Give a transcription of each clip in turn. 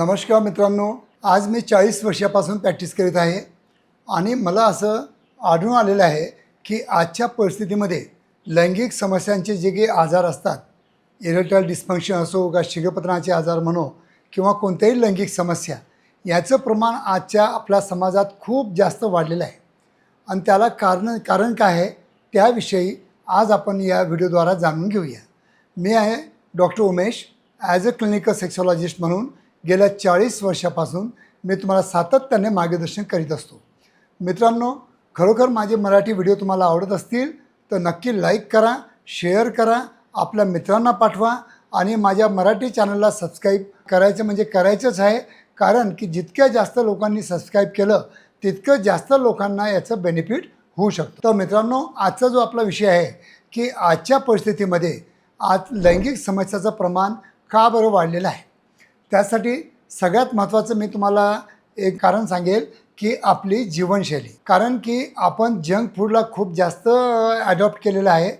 नमस्कार मित्रांनो आज मी चाळीस वर्षापासून प्रॅक्टिस करीत आहे आणि मला असं आढळून आलेलं आहे की आजच्या परिस्थितीमध्ये लैंगिक समस्यांचे जे काही आजार असतात इरेक्टाईल डिस्फंक्शन असो का शिगपत्राचे आजार म्हणो किंवा कोणत्याही लैंगिक समस्या याचं प्रमाण आजच्या आपल्या समाजात खूप जास्त वाढलेलं आहे. आणि त्याला कारण कारण काय आहे त्याविषयी आज आपण या व्हिडिओद्वारा जाणून घेऊया. मी आहे doctor Umesh as a clinical sexologist म्हणून गेल्या चाळीस वर्षापासून मी तुम्हाला सातत्याने मार्गदर्शन करीत असतो. मित्रांनो खरोखर माझे मराठी व्हिडिओ तुम्हाला आवडत असतील तर नक्की लाईक करा शेअर करा आपल्या मित्रांना पाठवा आणि माझ्या मराठी चॅनलला सबस्क्राईब करायचं म्हणजे करायचंच आहे कारण की जितक्या जास्त लोकांनी सबस्क्राईब केलं तितकं जास्त लोकांना याचं बेनिफिट होऊ शकतं. तर मित्रांनो आजचा जो आपला विषय आहे की आजच्या परिस्थितीमध्ये आज लैंगिक समस्याचं प्रमाण का बरं वाढलेलं आहे? त्यासाठी सगळ्यात महत्त्वाचं मी तुम्हाला एक कारण सांगेल की आपली जीवनशैली. कारण की आपण जंक फूडला खूप जास्त ॲडॉप्ट केलेलं आहे.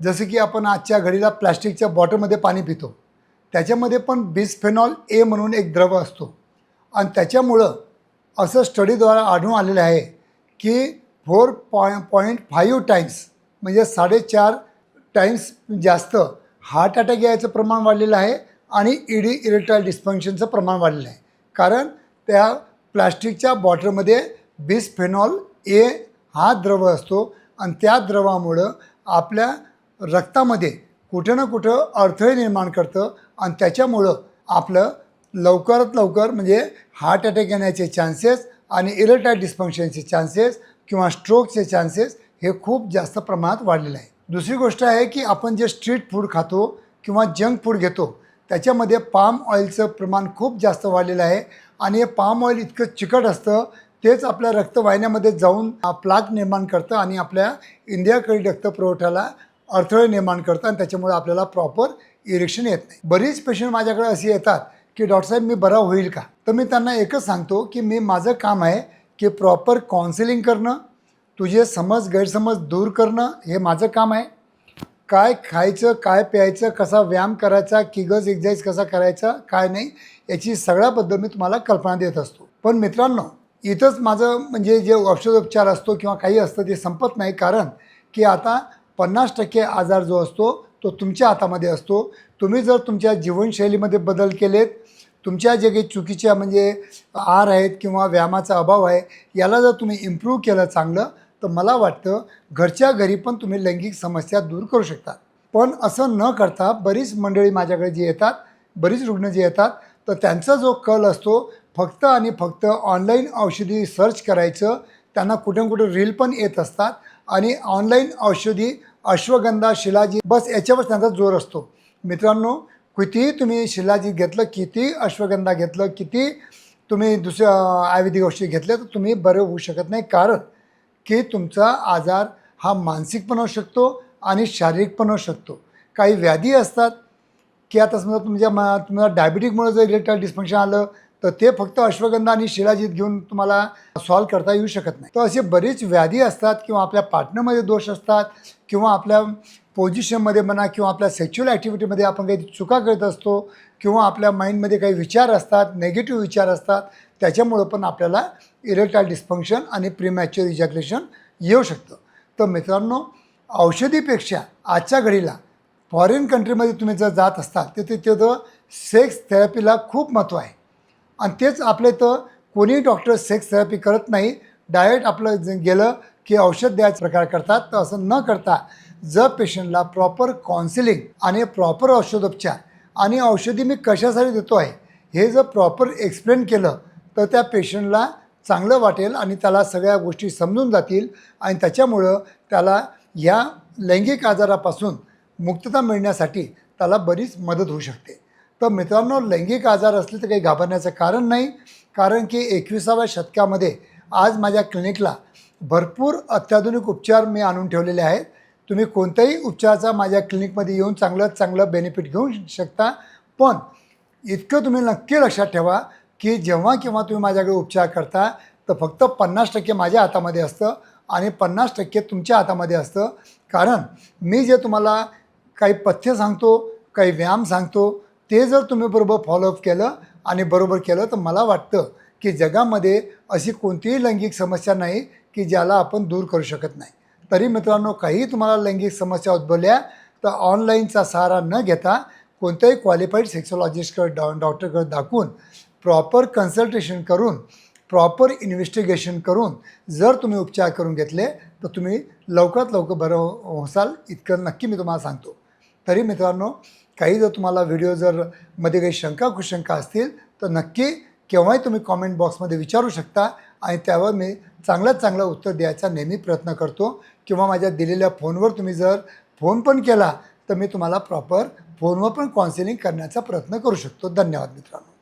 जसं की आपण आजच्या घडीला प्लॅस्टिकच्या बॉटलमध्ये पाणी पितो. त्याच्यामध्ये पण बिस्फेनॉल ए म्हणून एक द्रव असतो. आणि त्याच्यामुळं असं स्टडीद्वारा आढळून आलेलं आहे की four poi point five times म्हणजे साडेचार टाईम्स जास्त हार्ट अटॅक यायचं प्रमाण वाढलेलं आहे. आणि इडी इरेक्टाईल डिस्फंक्शनचं प्रमाण वाढलेलं आहे. कारण त्या प्लास्टिकच्या बॉटलमध्ये बिस्फेनॉल ए हा द्रव असतो आणि त्या द्रवामुळं आपल्या रक्तामध्ये कुठं ना कुठं अडथळे निर्माण करतं आणि त्याच्यामुळं आपलं लवकरात लवकर म्हणजे हार्ट अटॅक येण्याचे चान्सेस आणि इरेक्टाईल डिस्फंक्शनचे चान्सेस किंवा स्ट्रोकचे चान्सेस हे खूप जास्त प्रमाणात वाढलेलं आहे. दुसरी गोष्ट आहे की आपण जे स्ट्रीट फूड खातो किंवा जंक फूड घेतो त्याच्यामध्ये पाम ऑइलचं प्रमाण खूप जास्त वाढलेलं आहे. आणि हे पाम ऑइल इतकं चिकट असतं तेच आपल्या रक्तवाहिन्यामध्ये जाऊन प्लाक निर्माण करतं आणि आपल्या इंडियाकडील रक्तपुरवठ्याला अडथळे निर्माण करतं आणि त्याच्यामुळे आपल्याला प्रॉपर इरेक्शन येत नाही. बरीच पेशंट माझ्याकडे असे येतात की डॉक्टर साहेब मी बरा होईल का? तर मी त्यांना एकच सांगतो की मी माझं काम आहे की प्रॉपर काउन्सिलिंग करणं तुझे समज गैरसमज दूर करणं हे माझं काम आहे. काय खायचं काय प्यायचं कसा व्यायाम करायचा किगज एक्झाईज कसा करायचा काय नाही याची सगळ्याबद्दल मी तुम्हाला कल्पना देत असतो. पण मित्रांनो इथंच माझं म्हणजे जे औषधोपचार असतो किंवा काही असतं ते संपत नाही. कारण की आता पन्नास टक्के आजार जो असतो तो तुमच्या हातामध्ये असतो. तुम्ही जर तुमच्या जीवनशैलीमध्ये बदल केलेत तुमच्या जे काही चुकीच्या म्हणजे आहार आहेत किंवा व्यायामाचा अभाव आहे याला जर तुम्ही इम्प्रूव्ह केलं चांगलं तर मला वाटतं घरच्या घरी पण तुम्ही लैंगिक समस्या दूर करू शकता पण असं न करता बरीच मंडळी माझ्याकडे जी येतात बरीच रुग्ण जे येतात तर त्यांचा जो कल असतो फक्त आणि फक्त ऑनलाईन औषधी सर्च करायचं त्यांना कुठे कुठे रील पण येत असतात आणि ऑनलाईन औषधी अश्वगंधा शिलाजी बस याच्यावर त्यांचा जोर असतो. मित्रांनो कितीही तुम्ही शिलाजी घेतलं किती अश्वगंधा घेतलं किती तुम्ही दुसऱ्या आयुर्वेदिक औषधी घेतले तर तुम्ही बरे होऊ शकत नाही. कारण की तुमचा आजार हा मानसिक पण असू शकतो आणि शारीरिक पण असू शकतो. काही व्याधी असतात की आता समजा तुमच्या म तुम्हाला डायबिटीकमुळे जर इलेक्ट्रॉल डिस्फंक्शन आलं तर ते फक्त अश्वगंधा आणि शिलाजीत घेऊन तुम्हाला सॉल्व करता येऊ शकत नाही. तर असे बरीच व्याधी असतात किंवा आपल्या पार्टनरमध्ये दोष असतात किंवा आपल्या पोझिशनमध्ये म्हणा किंवा आपल्या सेक्च्युअल ॲक्टिव्हिटीमध्ये आपण काही चुका करत असतो किंवा आपल्या माइंडमध्ये काही विचार असतात नेगेटिव्ह विचार असतात त्याच्यामुळं पण आपल्याला इरेक्टाईल डिस्फंक्शन आणि प्रीमॅच्युअर इजॅक्युलेशन येऊ शकतं. तर मित्रांनो औषधीपेक्षा आजच्या घडीला फॉरेन कंट्रीमध्ये तुम्ही जर जात असताल तर तिथं सेक्स थेरपीला खूप महत्त्व आहे. आणि तेच आपल्या इथं कोणी डॉक्टर सेक्स थेरपी करत नाही. डायरेक्ट आपलं गेलं की औषध द्यायचा प्रकार करतात. तर असं न करता जर पेशंटला प्रॉपर काउन्सिलिंग आणि प्रॉपर औषधोपचार आणि औषधी मी कशासाठी देतो आहे हे जर प्रॉपर एक्सप्लेन केलं तर त्या पेशंटला चांगलं वाटेल आणि त्याला सगळ्या गोष्टी समजून जातील आणि त्याच्यामुळं त्याला या लैंगिक आजारापासून मुक्तता मिळण्यासाठी त्याला बरीच मदत होऊ शकते. तर मित्रांनो लैंगिक आजार असले तर काही घाबरण्याचं कारण नाही. कारण की एकविसाव्या शतकामध्ये आज माझ्या क्लिनिकला भरपूर अत्याधुनिक उपचार मी आणून ठेवलेले आहेत. तुम्ही कोणत्याही उपचाराचा माझ्या क्लिनिकमध्ये येऊन चांगलं चांगलं बेनिफिट घेऊ शकता. पण इतकं तुम्ही नक्की लक्षात ठेवा की जेव्हा केव्हा तुम्ही माझ्याकडे उपचार करता तर फक्त पन्नास टक्के माझ्या हातामध्ये असतं आणि पन्नास टक्के तुमच्या हातामध्ये असतं. कारण मी जे तुम्हाला काही पथ्य सांगतो काही व्यायाम सांगतो ते जर तुम्ही बरोबर फॉलोअप केलं आणि बरोबर केलं तर मला वाटतं की जगामध्ये अशी कोणतीही लैंगिक समस्या नाही की ज्याला आपण दूर करू शकत नाही. तरी मित्रांनो काही तुम्हाला लैंगिक समस्या उद्भवल्या तर ऑनलाईनचा सहारा न घेता कोणत्याही क्वालिफाईड सेक्सॉलॉजिस्टकडे डॉ डॉक्टरकडे दाखवून प्रॉपर कन्सल्टेशन करून प्रॉपर इन्व्हेस्टिगेशन करून जर तुम्ही उपचार करून घेतले तर तुम्ही लवकरात लवकर बरं हो-, होसाल. इतकं नक्की मी तुम्हाला सांगतो. तरी मित्रांनो काही जर तुम्हाला व्हिडिओ जर मध्ये काही शंका कुशंका असतील तर नक्की केव्हाही तुम्ही कॉमेंट बॉक्समध्ये विचारू शकता आणि त्यावर मी चांगल्यात चांगलं उत्तर द्यायचा नेहमी प्रयत्न करतो. किंवा माझ्या दिलेल्या फोनवर तुम्ही जर फोन पण केला तर मी तुम्हाला प्रॉपर फोनवर पण काउन्सिलिंग करण्याचा प्रयत्न करू शकतो. धन्यवाद मित्रांनो.